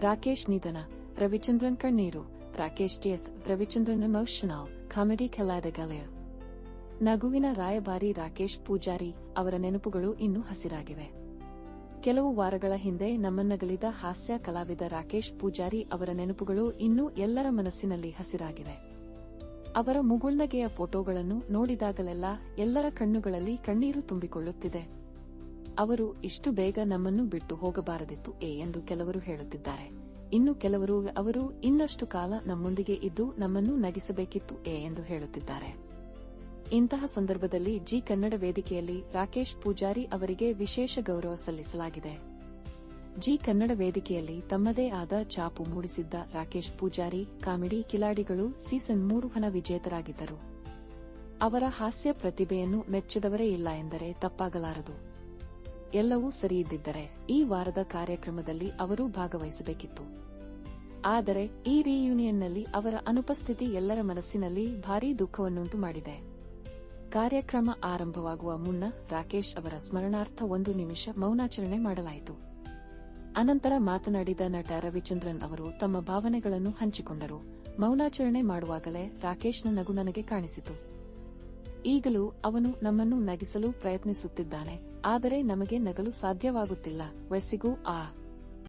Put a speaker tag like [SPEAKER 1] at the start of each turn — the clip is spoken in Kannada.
[SPEAKER 1] ರಾಕೇಶ್ ನಿಧನ ರವಿಚಂದ್ರನ್ ಕಣ್ಣೀರು Rakesh TS Ravichandran emotional comedy ಕಲಾದಗಲಯ ನಗುವಿನ ರಾಯಭಾರಿ ರಾಕೇಶ್ ಪೂಜಾರಿ ಅವರ ನೆನಪುಗಳು ಇನ್ನೂ ಹಸಿರಾಗಿವೆ. ಕೆಲವು ವಾರಗಳ ಹಿಂದೆ ನಮ್ಮನ್ನಗಲಿದ ಹಾಸ್ಯ ಕಲಾವಿದ ರಾಕೇಶ್ ಪೂಜಾರಿ ಅವರ ನೆನಪುಗಳು ಇನ್ನೂ ಎಲ್ಲರ ಮನಸ್ಸಿನಲ್ಲಿ ಹಸಿರಾಗಿವೆ. ಅವರ ಮುಗುಳ್ನಗೆಯ ಫೋಟೋಗಳನ್ನು ನೋಡಿದಾಗಲೆಲ್ಲ ಎಲ್ಲರ ಕಣ್ಣುಗಳಲ್ಲಿ ಕಣ್ಣೀರು ತುಂಬಿಕೊಳ್ಳುತ್ತಿದೆ. ಅವರು ಇಷ್ಟು ಬೇಗ ನಮ್ಮನ್ನು ಬಿಟ್ಟು ಹೋಗಬಾರದಿತ್ತು ಎ ಎಂದು ಕೆಲವರು ಹೇಳುತ್ತಿದ್ದಾರೆ. ಇನ್ನು ಕೆಲವರು ಅವರು ಇನ್ನಷ್ಟು ಕಾಲ ನಮ್ಮೊಂದಿಗೆ ಇದ್ದು ನಮ್ಮನ್ನು ನಗಿಸಬೇಕಿತ್ತು ಎ ಎಂದು ಹೇಳುತ್ತಿದ್ದಾರೆ. ಇಂತಹ ಸಂದರ್ಭದಲ್ಲಿ ಜಿ ಕನ್ನಡ ವೇದಿಕೆಯಲ್ಲಿ ರಾಕೇಶ್ ಪೂಜಾರಿ ಅವರಿಗೆ ವಿಶೇಷ ಗೌರವ ಸಲ್ಲಿಸಲಾಗಿದೆ. ಜಿ ಕನ್ನಡ ವೇದಿಕೆಯಲ್ಲಿ ತಮ್ಮದೇ ಆದ ಚಾಪು ಮೂಡಿಸಿದ್ದ ರಾಕೇಶ್ ಪೂಜಾರಿ, ಕಾಮಿಡಿ ಕಿಲಾಡಿಗಳು ಸೀಸನ್ ಮೂರು ಹಣ ವಿಜೇತರಾಗಿದ್ದರು. ಅವರ ಹಾಸ್ಯ ಪ್ರತಿಭೆಯನ್ನು ಮೆಚ್ಚದವರೇ ಇಲ್ಲ ಎಂದರೆ ತಪ್ಪಾಗಲಾರದು. ಎಲ್ಲವೂ ಸರಿಯಿದ್ದಿದ್ದರೆ ಈ ವಾರದ ಕಾರ್ಯಕ್ರಮದಲ್ಲಿ ಅವರು ಭಾಗವಹಿಸಬೇಕಿತ್ತು. ಆದರೆ ಈ ರಿಯೂನಿಯನ್ನಲ್ಲಿ ಅವರ ಅನುಪಸ್ಥಿತಿ ಎಲ್ಲರ ಮನಸ್ಸಿನಲ್ಲಿ ಭಾರೀ ದುಃಖವನ್ನುಂಟು ಮಾಡಿದೆ. ಕಾರ್ಯಕ್ರಮ ಆರಂಭವಾಗುವ ಮುನ್ನ ರಾಕೇಶ್ ಅವರ ಸ್ಮರಣಾರ್ಥ ಒಂದು ನಿಮಿಷ ಮೌನಾಚರಣೆ ಮಾಡಲಾಯಿತು. ಅನಂತರ ಮಾತನಾಡಿದ ನಟ ರವಿಚಂದ್ರನ್ ಅವರು ತಮ್ಮ ಭಾವನೆಗಳನ್ನು ಹಂಚಿಕೊಂಡರು. ಮೌನಾಚರಣೆ ಮಾಡುವಾಗಲೇ ರಾಕೇಶ್ನ ನಗು ನನಗೆ ಕಾಣಿಸಿತು. ಈಗಲೂ ಅವನು ನಮ್ಮನ್ನು ನಗಿಸಲು ಪ್ರಯತ್ನಿಸುತ್ತಿದ್ದಾನೆ ಆದರೆ ನಮಗೆ ನಗಲು ಸಾಧ್ಯವಾಗುತ್ತಿಲ್ಲ. ವಯಸ್ಸಿಗೂ ಆ